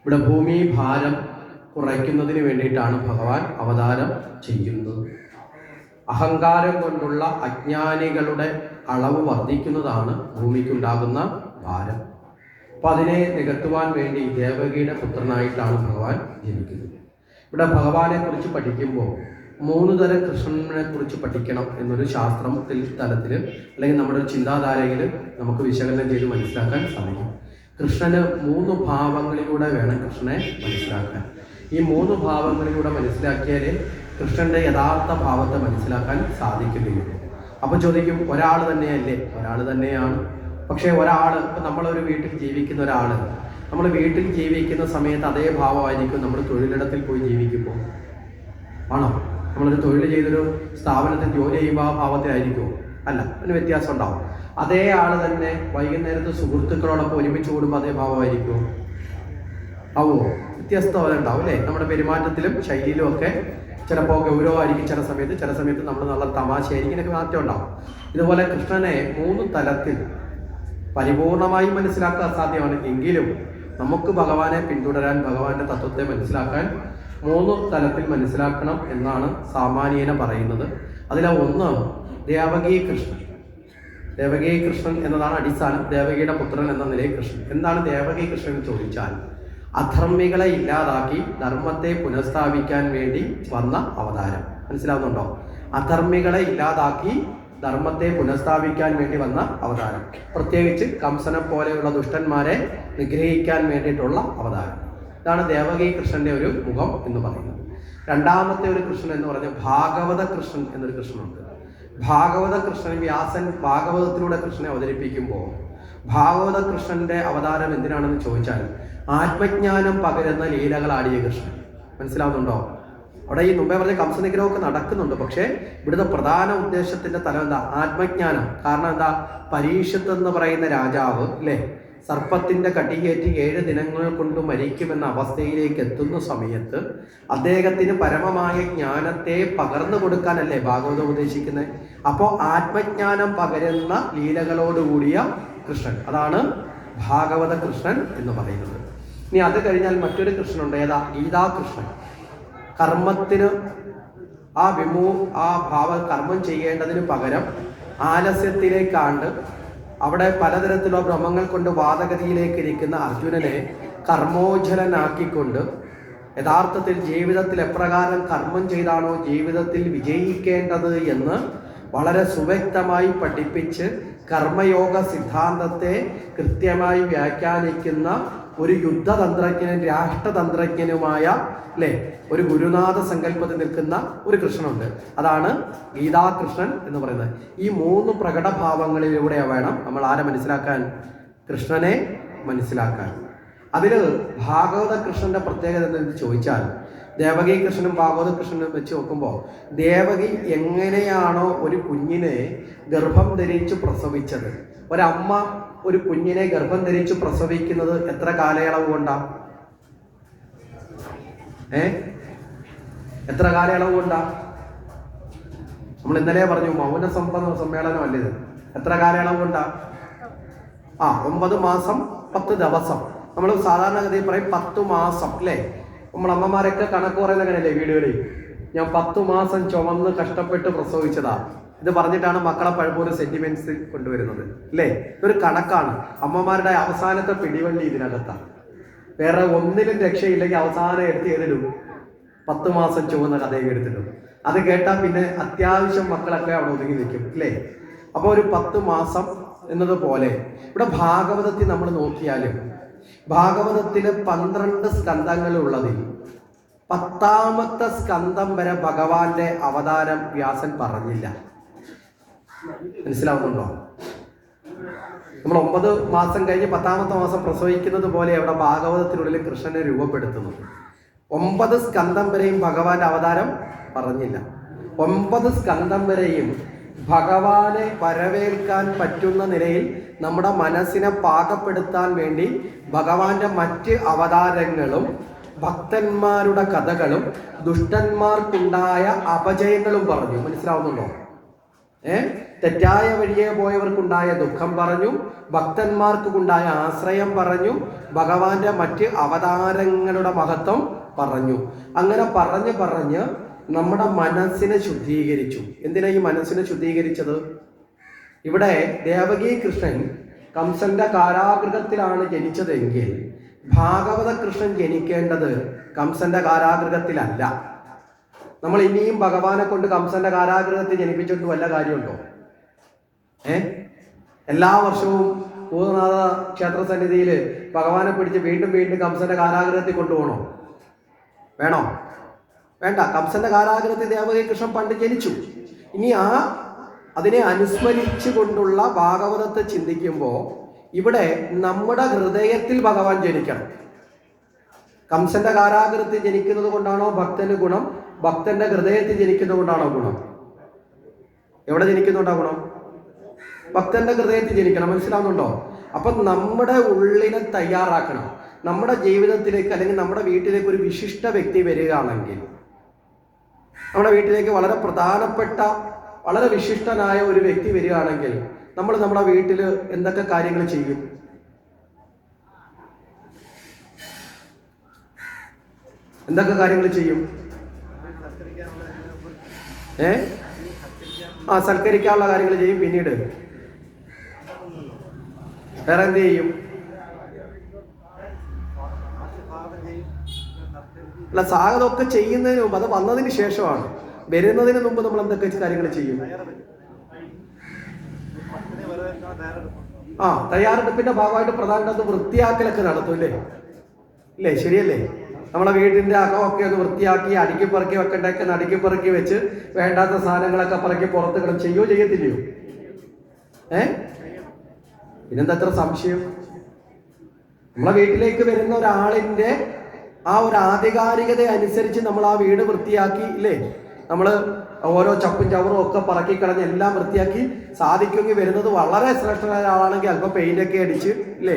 ഇവിടെ ഭൂമി ഭാരം കുറയ്ക്കുന്നതിന് വേണ്ടിയിട്ടാണ് ഭഗവാൻ അവതാരം ചെയ്യുന്നത്. അഹങ്കാരം കൊണ്ടുള്ള അജ്ഞാനികളുടെ അളവ് വർദ്ധിക്കുന്നതാണ് ഭൂമിക്കുണ്ടാകുന്ന ഭാരം. അപ്പൊ അതിനെ നികത്തുവാൻ വേണ്ടി ദേവകിയുടെ പുത്രനായിട്ടാണ് ഭഗവാൻ ജനിക്കുന്നത്. ഇവിടെ ഭഗവാനെ കുറിച്ച് പഠിക്കുമ്പോൾ മൂന്ന് തരം കൃഷ്ണനെ കുറിച്ച് പഠിക്കണം എന്നൊരു ശാസ്ത്രത്തിൽ തലത്തിൽ അല്ലെങ്കിൽ നമ്മുടെ ഒരു ചിന്താധാരയിൽ നമുക്ക് വിശകലനം ചെയ്ത് മനസ്സിലാക്കാൻ സാധിക്കും. കൃഷ്ണന് മൂന്ന് ഭാവങ്ങളിലൂടെ വേണം കൃഷ്ണനെ മനസ്സിലാക്കാൻ. ഈ മൂന്ന് ഭാവങ്ങളിലൂടെ മനസ്സിലാക്കിയാലേ കൃഷ്ണന്റെ യഥാർത്ഥ ഭാവത്തെ മനസ്സിലാക്കാൻ സാധിക്കുകയുള്ളൂ. അപ്പോൾ ചോദിക്കും ഒരാൾ തന്നെയല്ലേ? ഒരാൾ തന്നെയാണ്. പക്ഷേ ഒരാൾ ഇപ്പം നമ്മളൊരു വീട്ടിൽ ജീവിക്കുന്ന ഒരാൾ നമ്മൾ വീട്ടിൽ ജീവിക്കുന്ന സമയത്ത് അതേ ഭാവമായിരിക്കും നമ്മൾ തൊഴിലിടത്തിൽ പോയി ജീവിക്കുമ്പോൾ. ആണോ? നമ്മളൊരു തൊഴിൽ ചെയ്തൊരു സ്ഥാപനത്തിൽ ജോലി ചെയ്യുമ്പോൾ ആ ഭാവത്തിലായിരിക്കുമോ അല്ല അതിന് വ്യത്യാസം ഉണ്ടാവും. അതേ ആൾ തന്നെ വൈകുന്നേരത്ത് സുഹൃത്തുക്കളോടൊപ്പം ഒരുമിച്ച് കൂടുമ്പോൾ അതേ ഭാവമായിരിക്കുമോ ആവോ? വ്യത്യസ്ത പോലെ ഉണ്ടാവും അല്ലേ? നമ്മുടെ പെരുമാറ്റത്തിലും ശൈലിയിലും ഒക്കെ ചിലപ്പോൾ ഗൗരവമായിരിക്കും ചില സമയത്ത്. ചില സമയത്ത് നമ്മൾ നല്ല തമാശയായിരിക്കും ഇതൊക്കെ മാറ്റം ഉണ്ടാവും. ഇതുപോലെ കൃഷ്ണനെ മൂന്ന് തലത്തിൽ പരിപൂർണമായി മനസ്സിലാക്കാൻ സാധ്യമാണ്. എങ്കിലും നമുക്ക് ഭഗവാനെ പിന്തുടരാൻ ഭഗവാന്റെ തത്വത്തെ മനസ്സിലാക്കാൻ മൂന്ന് തലത്തിൽ മനസ്സിലാക്കണം എന്നാണ് സാമാന്യേന പറയുന്നത്. അതിലെ ഒന്ന് ദേവകീ കൃഷ്ണൻ. ദേവകീ കൃഷ്ണൻ എന്നതാണ് അടിസ്ഥാനം. ദേവകിയുടെ പുത്രൻ എന്ന നിലയിൽ കൃഷ്ണൻ. എന്താണ് ദേവകീ കൃഷ്ണൻ എന്ന് ചോദിച്ചാൽ അധർമ്മികളെ ഇല്ലാതാക്കി ധർമ്മത്തെ പുനഃസ്ഥാപിക്കാൻ വേണ്ടി വന്ന അവതാരം. മനസ്സിലാവുന്നുണ്ടോ? അധർമ്മികളെ ഇല്ലാതാക്കി ധർമ്മത്തെ പുനഃസ്ഥാപിക്കാൻ വേണ്ടി വന്ന അവതാരം. പ്രത്യേകിച്ച് കംസനെ പോലെയുള്ള ദുഷ്ടന്മാരെ നിഗ്രഹിക്കാൻ വേണ്ടിയിട്ടുള്ള അവതാരം. ഇതാണ് ദേവകി കൃഷ്ണന്റെ ഒരു മുഖം എന്ന് പറയുന്നത്. രണ്ടാമത്തെ ഒരു കൃഷ്ണൻ എന്ന് പറഞ്ഞ ഭാഗവത കൃഷ്ണൻ എന്നൊരു കൃഷ്ണനുണ്ട്. ഭാഗവത കൃഷ്ണൻ വ്യാസൻ ഭാഗവതത്തിലൂടെ കൃഷ്ണനെ അവതരിപ്പിക്കുമ്പോൾ ഭാഗവത കൃഷ്ണന്റെ അവതാരം എന്തിനാണെന്ന് ചോദിച്ചാൽ ആത്മജ്ഞാനം പകരുന്ന ലീലകളാടിയ കൃഷ്ണൻ. മനസ്സിലാവുന്നുണ്ടോ? അവിടെ ഈ മുമ്പേ പറഞ്ഞ കംസനിഗ്രഹമൊക്കെ നടക്കുന്നുണ്ട്. പക്ഷേ ഇവിടുത്തെ പ്രധാന ഉദ്ദേശത്തിന്റെ തലം എന്താ? ആത്മജ്ഞാനം. കാരണം എന്താ? പരീക്ഷത്ത് എന്ന് പറയുന്ന രാജാവ് അല്ലേ? സർപ്പത്തിന്റെ കടിയേറ്റ് ഏഴ് ദിനങ്ങൾ കൊണ്ട് മരിക്കുമെന്ന അവസ്ഥയിലേക്ക് എത്തുന്ന സമയത്ത് അദ്ദേഹത്തിന് പരമമായ ജ്ഞാനത്തെ പകർന്നു കൊടുക്കാനല്ലേ ഭാഗവതം ഉപദേശിക്കുന്നത് അപ്പോൾ ആത്മജ്ഞാനം പകരുന്ന ലീലകളോടുകൂടിയ കൃഷ്ണൻ. അതാണ് ഭാഗവത കൃഷ്ണൻ എന്ന് പറയുന്നത്. ഇനി അത് കഴിഞ്ഞാൽ മറ്റൊരു കൃഷ്ണനുണ്ട്. ഏതാ? ഗീതാകൃഷ്ണൻ. കർമ്മത്തിന് ആ വിമൂ ആ ഭാവ കർമ്മം ചെയ്യേണ്ടതിന് പകരം ആലസ്യത്തിലേക്കാണ്ട് അവിടെ പലതരത്തിലുള്ള ഭ്രമങ്ങൾ കൊണ്ട് വാദഗതിയിലേക്ക് ഇരിക്കുന്ന അർജുനനെ കർമ്മോജ്ജലനാക്കിക്കൊണ്ട് യഥാർത്ഥത്തിൽ ജീവിതത്തിൽ എപ്രകാരം കർമ്മം ചെയ്താണോ ജീവിതത്തിൽ വിജയിക്കേണ്ടത് എന്ന് വളരെ സുവ്യക്തമായി പഠിപ്പിച്ച് കർമ്മയോഗ സിദ്ധാന്തത്തെ കൃത്യമായി വ്യാഖ്യാനിക്കുന്ന ഒരു യുദ്ധതന്ത്രജ്ഞനും രാഷ്ട്രതന്ത്രജ്ഞനുമായ അല്ലെ? ഒരു ഗുരുനാഥ സങ്കല്പത്തിൽ നിൽക്കുന്ന ഒരു കൃഷ്ണനുണ്ട്. അതാണ് ഗീതാകൃഷ്ണൻ എന്ന് പറയുന്നത്. ഈ മൂന്ന് പ്രകടഭാവങ്ങളിലൂടെ വേണം നമ്മൾ ആരെ മനസ്സിലാക്കാൻ? കൃഷ്ണനെ മനസ്സിലാക്കാൻ. അതിൽ ഭാഗവത കൃഷ്ണന്റെ പ്രത്യേകത എന്ന് ചോദിച്ചാൽ ദേവകി കൃഷ്ണനും ഭാഗവത കൃഷ്ണനും വെച്ച് നോക്കുമ്പോൾ ദേവകി എങ്ങനെയാണോ ഒരു കുഞ്ഞിനെ ഗർഭം ധരിച്ച് പ്രസവിച്ചത്? ഒരമ്മ ഒരു കുഞ്ഞിനെ ഗർഭം ധരിച്ച് പ്രസവിക്കുന്നത് എത്ര കാലയളവ് കൊണ്ടാ? ഏ? എത്ര കാലയളവ് കൊണ്ടാ? നമ്മൾ ഇന്നലെ പറഞ്ഞു മൗന സമ്പന്ന സമ്മേളനം അല്ലേ എത്ര കാലയളവ് കൊണ്ടാ? ആ ഒമ്പത് മാസം പത്ത് ദിവസം. നമ്മൾ സാധാരണഗതി പറയും പത്ത് മാസം അല്ലേ? നമ്മൾ അമ്മമാരൊക്കെ കണക്ക് പറയുന്ന അങ്ങനെയല്ലേ വീടുകളിൽ ഞാൻ പത്തു മാസം ചുമന്ന് കഷ്ടപ്പെട്ട് പ്രസവിച്ചതാ. ഇത് പറഞ്ഞിട്ടാണ് മക്കളെ പഴപ്പോലും സെന്റിമെന്റ്സ് കൊണ്ടുവരുന്നത്. അല്ലേ ഇതൊരു കണക്കാണ്. അമ്മമാരുടെ അവസാനത്തെ പിടിവണ്ടി ഇതിനകത്താണ് വേറെ ഒന്നിലും രക്ഷയില്ലെങ്കിൽ അവസാനം എടുത്ത് പത്ത് മാസം ചുവന്ന കഥയൊക്കെ എടുത്തിടും. അത് കേട്ടാൽ പിന്നെ അത്യാവശ്യം മക്കളൊക്കെ അവിടെ ഒതുങ്ങി നിൽക്കും. അല്ലേ അപ്പോൾ ഒരു പത്ത് മാസം എന്നതുപോലെ. ഇവിടെ ഭാഗവതത്തിൽ നമ്മൾ നോക്കിയാലും ഭാഗവതത്തിൽ പന്ത്രണ്ട് സ്കന്ധങ്ങളുള്ളതിൽ പത്താമത്തെ സ്കന്ധം വരെ ഭഗവാന്റെ അവതാരം വ്യാസൻ പറഞ്ഞില്ല. മനസ്സിലാവുന്നുണ്ടോ? നമ്മൾ ഒമ്പത് മാസം കഴിഞ്ഞ് പത്താമത്തെ മാസം പ്രസവിക്കുന്നത് പോലെ അവിടെ ഭാഗവതത്തിനുള്ളിൽ കൃഷ്ണനെ രൂപപ്പെടുത്തുന്നു. ഒമ്പത് സ്കന്ധം വരെയും ഭഗവാന്റെ അവതാരം പറഞ്ഞില്ല. ഒമ്പത് സ്കന്ധം വരെയും ഭഗവാനെ വരവേൽക്കാൻ പറ്റുന്ന നിലയിൽ നമ്മുടെ മനസ്സിനെ പാകപ്പെടുത്താൻ വേണ്ടി ഭഗവാന്റെ മറ്റ് അവതാരങ്ങളും ഭക്തന്മാരുടെ കഥകളും ദുഷ്ടന്മാർക്കുണ്ടായ അപജയങ്ങളും പറഞ്ഞു. മനസ്സിലാവുന്നുണ്ടോ? ഏ? തെറ്റായ വഴിയെ പോയവർക്കുണ്ടായ ദുഃഖം പറഞ്ഞു ഭക്തന്മാർക്കുണ്ടായ ആശ്രയം പറഞ്ഞു ഭഗവാന്റെ മറ്റ് അവതാരങ്ങളുടെ മഹത്വം പറഞ്ഞു. അങ്ങനെ പറഞ്ഞ് പറഞ്ഞ് നമ്മുടെ മനസ്സിനെ ശുദ്ധീകരിച്ചു. എന്തിനാ ഈ മനസ്സിനെ ശുദ്ധീകരിച്ചത്? ഇവിടെ ദേവകി കൃഷ്ണൻ കംസന്റെ കാരാഗൃഹത്തിലാണ് ജനിച്ചതെങ്കിൽ ഭാഗവത കൃഷ്ണൻ ജനിക്കേണ്ടത് കംസന്റെ കാരാഗൃഹത്തിലല്ല. നമ്മൾ ഇനിയും ഭഗവാനെ കൊണ്ട് കംസന്റെ കാരാഗൃഹത്തിൽ ജനിപ്പിച്ചിട്ട് വല്ല കാര്യമുണ്ടോ? ഏ? എല്ലാ വർഷവും ഭൂതനാഥ ക്ഷേത്ര സന്നിധിയിൽ ഭഗവാനെ പിടിച്ച് വീണ്ടും വീണ്ടും കംസന്റെ കാരാഗൃഹത്തിൽ കൊണ്ടുപോകണോ? വേണോ? വേണ്ട. കംസന്റെ കാലാഗ്രഹത്തിൽ ദേവകി കൃഷ്ണൻ പണ്ട് ജനിച്ചു. ഇനി ആ അതിനെ അനുസ്മരിച്ചു കൊണ്ടുള്ള ഭാഗവതത്തെ ചിന്തിക്കുമ്പോൾ ഇവിടെ നമ്മുടെ ഹൃദയത്തിൽ ഭഗവാൻ ജനിക്കണം. കംസന്റെ കാരാഗ്രഹത്തിൽ ജനിക്കുന്നത് കൊണ്ടാണോ ഭക്തന് ഗുണം? ഭക്തന്റെ ഹൃദയത്തിൽ ജനിക്കുന്നത് കൊണ്ടാണോ ഗുണം? എവിടെ ജനിക്കുന്നുണ്ടോ ഗുണം? ഭക്തന്റെ ഹൃദയത്തിൽ ജനിക്കണം. മനസ്സിലാവുന്നുണ്ടോ? അപ്പൊ നമ്മുടെ ഉള്ളിനെ തയ്യാറാക്കണം. നമ്മുടെ ജീവിതത്തിലേക്ക് അല്ലെങ്കിൽ നമ്മുടെ വീട്ടിലേക്ക് ഒരു വിശിഷ്ട വ്യക്തി വരികയാണെങ്കിൽ നമ്മുടെ വീട്ടിലേക്ക് വളരെ പ്രധാനപ്പെട്ട വളരെ വിശിഷ്ടനായ ഒരു വ്യക്തി വരികയാണെങ്കിൽ നമ്മൾ നമ്മുടെ വീട്ടിൽ എന്തൊക്കെ കാര്യങ്ങൾ ചെയ്യും? എന്തൊക്കെ കാര്യങ്ങൾ ചെയ്യും? ഏ? ആ സൽക്കരിക്കാനുള്ള കാര്യങ്ങൾ ചെയ്യും പിന്നീട്. വേറെ എന്ത് ചെയ്യും? അല്ല സ്വാഗതമൊക്കെ ചെയ്യുന്നതിന് മുമ്പ് അത് വന്നതിന് ശേഷമാണ്. വരുന്നതിന് മുമ്പ് നമ്മൾ എന്തൊക്കെ കാര്യങ്ങൾ ചെയ്യും? ആ തയ്യാറെടുപ്പിന്റെ ഭാഗമായിട്ട് പ്രധാനമായിട്ട് വൃത്തിയാക്കലൊക്കെ നടത്തും അല്ലേ ഇല്ലേ ശരിയല്ലേ? നമ്മളെ വീടിന്റെ അകമൊക്കെ ഒന്ന് വൃത്തിയാക്കി അടുക്കി പറക്കി വെക്കണ്ടൊക്കെ അടുക്കി പറക്കി വെച്ച് വേണ്ടാത്ത സാധനങ്ങളൊക്കെ പറക്കി പുറത്ത് കിടന്ന് ചെയ്യോ ചെയ്യത്തില്ലയോ? ഏ? പിന്നെന്താ അത്ര സംശയം? നമ്മളെ വീട്ടിലേക്ക് വരുന്ന ഒരാളിന്റെ ആ ഒരു ആധികാരികത അനുസരിച്ച് നമ്മൾ ആ വീട് വൃത്തിയാക്കി ഇല്ലേ? നമ്മൾ ഓരോ ചപ്പും ചവറും ഒക്കെ പറക്കി കളഞ്ഞ് എല്ലാം വൃത്തിയാക്കി സാധിക്കുമെങ്കിൽ വരുന്നത് വളരെ ശ്രേഷ്ഠരായ ആളാണെങ്കിൽ അല്പം ഒക്കെ അടിച്ച് ഇല്ലേ?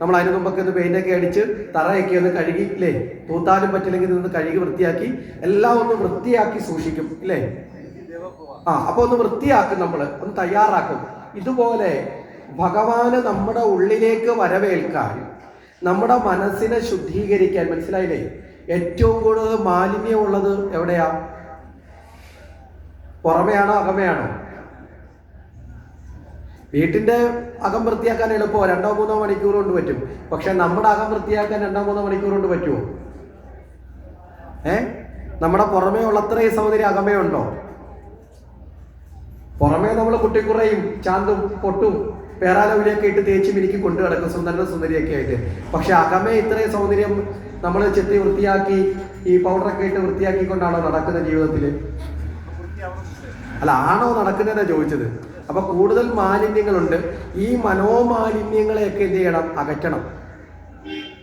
നമ്മൾ അതിന് മുമ്പൊക്കെ ഒന്ന് ഒക്കെ അടിച്ച് തറയൊക്കെ ഒന്ന് കഴുകി ഇല്ലേ? തൂത്താലും പറ്റില്ലെങ്കിൽ നിന്ന് കഴുകി വൃത്തിയാക്കി എല്ലാം ഒന്ന് വൃത്തിയാക്കി സൂക്ഷിക്കും ഇല്ലേ? ആ അപ്പൊ ഒന്ന് വൃത്തിയാക്കും നമ്മൾ ഒന്ന് തയ്യാറാക്കും. ഇതുപോലെ ഭഗവാന് നമ്മുടെ ഉള്ളിലേക്ക് വരവേൽക്കാൻ നമ്മുടെ മനസ്സിനെ ശുദ്ധീകരിക്കാൻ മനസ്സിലായില്ലേ? ഏറ്റവും കൂടുതൽ മാലിന്യമുള്ളത് എവിടെയാ? പുറമെയാണോ അകമയാണോ? വീട്ടിന്റെ അകം വൃത്തിയാക്കാൻ എളുപ്പമോ? രണ്ടോ മൂന്നോ മണിക്കൂർ കൊണ്ട് പറ്റും. പക്ഷെ നമ്മുടെ അകം വൃത്തിയാക്കാൻ രണ്ടോ മൂന്നോ മണിക്കൂർ കൊണ്ട് പറ്റുമോ? ഏ? നമ്മുടെ പുറമേ ഉള്ളത്രയും സഹോദരി അകമേ ഉണ്ടോ? പുറമേ നമ്മൾ കുട്ടിക്കുറയും ചാന്തും പൊട്ടും. പേറാലവിളിയൊക്കെ ഇട്ട് തേച്ച് മിനിക്ക് കൊണ്ടു കിടക്കും സുന്ദര സുന്ദരിയൊക്കെ ആയിട്ട്. പക്ഷെ അകമേ ഇത്രയും സൗന്ദര്യം നമ്മൾ ചെത്തി വൃത്തിയാക്കി ഈ പൗഡറൊക്കെ ഇട്ട് വൃത്തിയാക്കിക്കൊണ്ടാണോ നടക്കുന്ന ജീവിതത്തിൽ അല്ല ആണോ നടക്കുന്നതെന്നാ ചോദിച്ചത്. അപ്പൊ കൂടുതൽ മാലിന്യങ്ങളുണ്ട്. ഈ മനോമാലിന്യങ്ങളെയൊക്കെ എന്ത് ചെയ്യണം? അകറ്റണം.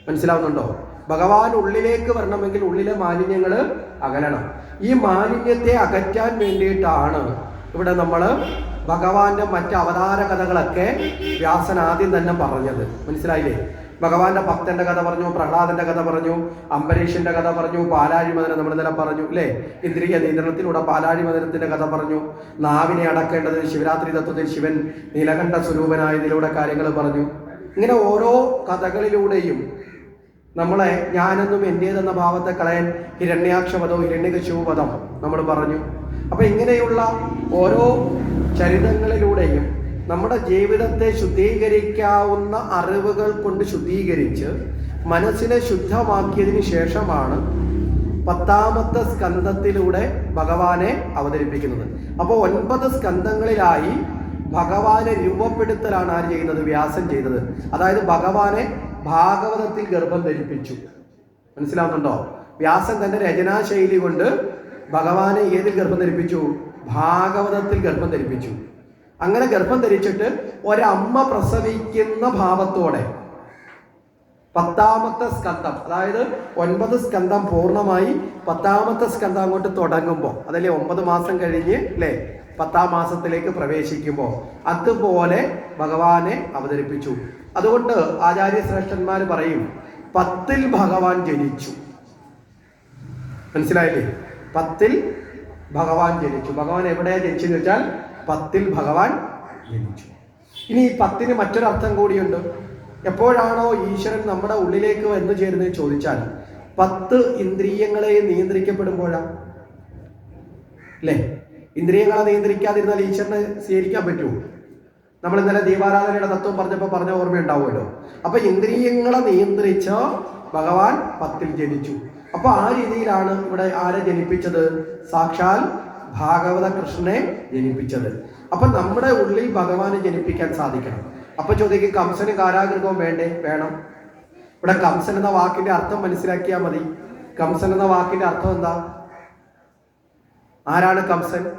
മനസ്സിലാവുന്നുണ്ടോ? ഭഗവാൻ ഉള്ളിലേക്ക് വരണമെങ്കിൽ ഉള്ളിലെ മാലിന്യങ്ങൾ അകലണം. ഈ മാലിന്യത്തെ അകറ്റാൻ വേണ്ടിയിട്ടാണ് ഇവിടെ നമ്മൾ ഭഗവാന്റെ മറ്റ് അവതാര കഥകളൊക്കെ വ്യാസൻ ആദ്യം തന്നെ പറഞ്ഞത്. മനസ്സിലായില്ലേ? ഭഗവാന്റെ ഭക്തന്റെ കഥ പറഞ്ഞു പ്രഹ്ലാദന്റെ കഥ പറഞ്ഞു അംബരീഷിന്റെ കഥ പറഞ്ഞു പാലാഴി മദനം നമ്മൾ ഇന്നലെ പറഞ്ഞു അല്ലേ ഇന്ദ്രിയ നിയന്ത്രണത്തിലൂടെ പാലാഴി മദനത്തിന്റെ കഥ പറഞ്ഞു. നാവിനെ അടക്കേണ്ടത് ശിവരാത്രി തത്വത്തിൽ ശിവൻ നീലകണ്ഠ സ്വരൂപനായതിലൂടെ കാര്യങ്ങൾ പറഞ്ഞു. ഇങ്ങനെ ഓരോ കഥകളിലൂടെയും നമ്മളെ ഞാനെന്നും എന്റേതെന്ന ഭാവത്തെ കളയാൻ ഹിരണ്യാക്ഷവധവും ഹിരണ്യകശുപദം നമ്മൾ പറഞ്ഞു. അപ്പൊ ഇങ്ങനെയുള്ള ഓരോ ചരിതങ്ങളിലൂടെയും നമ്മുടെ ജീവിതത്തെ ശുദ്ധീകരിക്കാവുന്ന അറിവുകൾ കൊണ്ട് ശുദ്ധീകരിച്ച് മനസ്സിനെ ശുദ്ധമാക്കിയതിന് ശേഷമാണ് പത്താമത്തെ സ്കന്ധത്തിലൂടെ ഭഗവാനെ അവതരിപ്പിക്കുന്നത്. അപ്പോൾ ഒൻപത് സ്കന്ധങ്ങളിലായി ഭഗവാനെ രൂപപ്പെടുത്തലാണ് ആര് ചെയ്യുന്നത്? വ്യാസം ചെയ്തത്. അതായത് ഭഗവാനെ ഭാഗവതത്തിൽ ഗർഭം ധരിപ്പിച്ചു. മനസ്സിലാവുന്നുണ്ടോ? വ്യാസൻ തന്റെ രചനാശൈലി കൊണ്ട് ഭഗവാനെ ഏതിൽ ഗർഭം ധരിപ്പിച്ചു? ഭാഗവതത്തിൽ ഗർഭം ധരിപ്പിച്ചു. അങ്ങനെ ഗർഭം ധരിച്ചിട്ട് ഒരമ്മ പ്രസവിക്കുന്ന ഭാവത്തോടെ പത്താമത്തെ സ്കന്ധം അതായത് ഒൻപത് സ്കന്ധം പൂർണമായി പത്താമത്തെ സ്കന്ധം അങ്ങോട്ട് തുടങ്ങുമ്പോൾ അതല്ലേ ഒമ്പത് മാസം കഴിഞ്ഞ് അല്ലേ? പത്താം മാസത്തിലേക്ക് പ്രവേശിക്കുമ്പോൾ അതുപോലെ ഭഗവാനെ അവതരിപ്പിച്ചു. അതുകൊണ്ട് ആചാര്യശ്രേഷ്ഠന്മാർ പറയും പത്തിൽ ഭഗവാൻ ജനിച്ചു. മനസ്സിലായില്ലേ? പത്തിൽ ഭഗവാൻ ജനിച്ചു. ഭഗവാൻ എവിടെയാ ജനിച്ചെന്ന് വെച്ചാൽ പത്തിൽ ഭഗവാൻ ജനിച്ചു. ഇനി ഈ പത്തിന് മറ്റൊരർത്ഥം കൂടിയുണ്ട്. എപ്പോഴാണോ ഈശ്വരൻ നമ്മുടെ ഉള്ളിലേക്ക് വന്നു ചേരുന്നത് ചോദിച്ചാൽ പത്ത് ഇന്ദ്രിയങ്ങളെ നിയന്ത്രിക്കപ്പെടുമ്പോഴാണ് അല്ലേ? ഇന്ദ്രിയങ്ങളെ നിയന്ത്രിക്കാതിരുന്നാൽ ഈശ്വരനെ സ്വീകരിക്കാൻ പറ്റുമോ? നമ്മൾ ഇന്നലെ ദീപാരാധനയുടെ തത്വം പറഞ്ഞപ്പോൾ പറഞ്ഞ ഓർമ്മയുണ്ടാവുമല്ലോ. അപ്പൊ ഇന്ദ്രിയങ്ങളെ നിയന്ത്രിച്ച ഭഗവാൻ പത്തിൽ ജനിച്ചു. അപ്പൊ ആ രീതിയിലാണ് ഇവിടെ ആരെ ജനിപ്പിച്ചത്? സാക്ഷാൽ ഭാഗവത കൃഷ്ണനെ ജനിപ്പിച്ചത്. അപ്പൊ നമ്മുടെ ഉള്ളിൽ ഭഗവാനെ ജനിപ്പിക്കാൻ സാധിക്കണം. അപ്പൊ ചോദിക്കും കംസന് കാരാഗൃഹവും വേണ്ടേ? വേണം. ഇവിടെ കംസൻ എന്ന വാക്കിന്റെ അർത്ഥം മനസ്സിലാക്കിയാൽ മതി. കംസൻ എന്ന വാക്കിന്റെ അർത്ഥം എന്താ? ആരാണ് കംസൻ?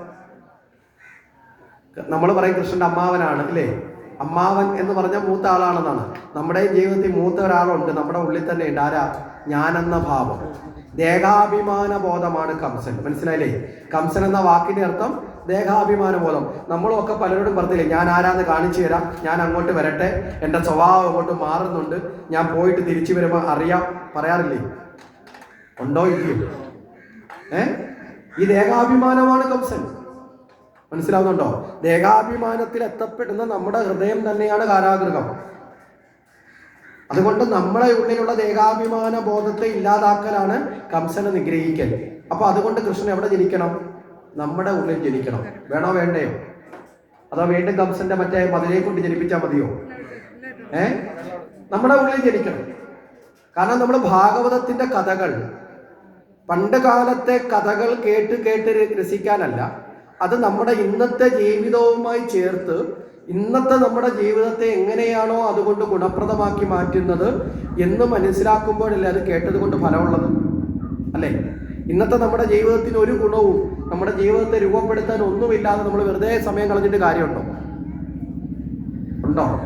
നമ്മൾ പറയും കൃഷ്ണന്റെ അമ്മാവനാണ് അല്ലേ? അമ്മാവൻ എന്ന് പറഞ്ഞ മൂത്ത ആളാണെന്നാണ്. നമ്മുടെ ജീവിതത്തിൽ മൂത്ത ഒരാളുണ്ട് നമ്മുടെ ഉള്ളിൽ തന്നെ ഉണ്ട്. ആരാ? ഞാനെന്ന ഭാവം. ദേഹാഭിമാന ബോധമാണ് കംസൻ. മനസ്സിലായില്ലേ? കംസൻ എന്ന വാക്കിന്റെ അർത്ഥം ദേഹാഭിമാന ബോധം നമ്മളൊക്കെ പലരോടും പറഞ്ഞില്ലേ ഞാൻ ആരാന്ന് കാണിച്ചു തരാം. ഞാൻ അങ്ങോട്ട് വരട്ടെ. എന്റെ സ്വഭാവം അങ്ങോട്ട് മാറുന്നുണ്ട്. ഞാൻ പോയിട്ട് തിരിച്ചു വരുമ്പോൾ അറിയാം. പറയാറില്ലേ? ഉണ്ടോ ഇല്ലയോ? ഏ? ഈ ദേഹാഭിമാനമാണ് കംസൻ. മനസ്സിലാവുന്നുണ്ടോ? ദേഹാഭിമാനത്തിൽ എത്തപ്പെടുന്ന നമ്മുടെ ഹൃദയം തന്നെയാണ് കാരാഗൃഹം. അതുകൊണ്ട് നമ്മളെ ഉള്ളിലുള്ള ദേഹാഭിമാന ബോധത്തെ ഇല്ലാതാക്കലാണ് കംസനെ നിഗ്രഹിക്കൽ. അപ്പൊ അതുകൊണ്ട് കൃഷ്ണൻ എവിടെ ജനിക്കണം? നമ്മുടെ ഉള്ളിൽ ജനിക്കണം. വേണോ വേണ്ടയോ? അതോ വീണ്ടും കംസന്റെ മറ്റേ മതിലെ കൊണ്ട് ജനിപ്പിച്ചാൽ മതിയോ? ഏ? നമ്മുടെ ഉള്ളിൽ ജനിക്കണം. കാരണം നമ്മൾ ഭാഗവതത്തിന്റെ കഥകൾ പണ്ട് കാലത്തെ കഥകൾ കേട്ട് കേട്ട് രസിക്കാനല്ല. അത് നമ്മുടെ ഇന്നത്തെ ജീവിതവുമായി ചേർത്ത് ഇന്നത്തെ നമ്മുടെ ജീവിതത്തെ എങ്ങനെയാണോ അതുകൊണ്ട് ഗുണപ്രദമാക്കി മാറ്റുന്നത് എന്ന് മനസ്സിലാക്കുമ്പോഴല്ലേ അത് കേട്ടത് കൊണ്ട് ഫലമുള്ളത്? അല്ലേ? ഇന്നത്തെ നമ്മുടെ ജീവിതത്തിന് ഒരു ഗുണവും നമ്മുടെ ജീവിതത്തെ രൂപപ്പെടുത്താൻ ഒന്നുമില്ലാതെ നമ്മൾ വെറുതെ സമയം കളഞ്ഞിട്ട് കാര്യമുണ്ടോ? ഉണ്ടോ?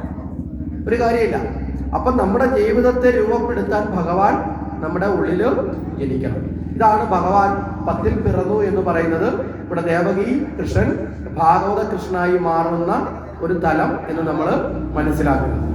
ഒരു കാര്യമില്ല. അപ്പൊ നമ്മുടെ ജീവിതത്തെ രൂപപ്പെടുത്താൻ ഭഗവാൻ നമ്മുടെ ഉള്ളിൽ ജനിക്കണം. ഇതാണ് ഭഗവാൻ പത്തിൽ പിറന്നു എന്ന് പറയുന്നത്. ഇവിടെ ദേവകി കൃഷ്ണൻ ഭാഗവത കൃഷ്ണനായി മാറുന്ന ഒരു തലം എന്ന് നമ്മൾ മനസ്സിലാക്കുന്നത്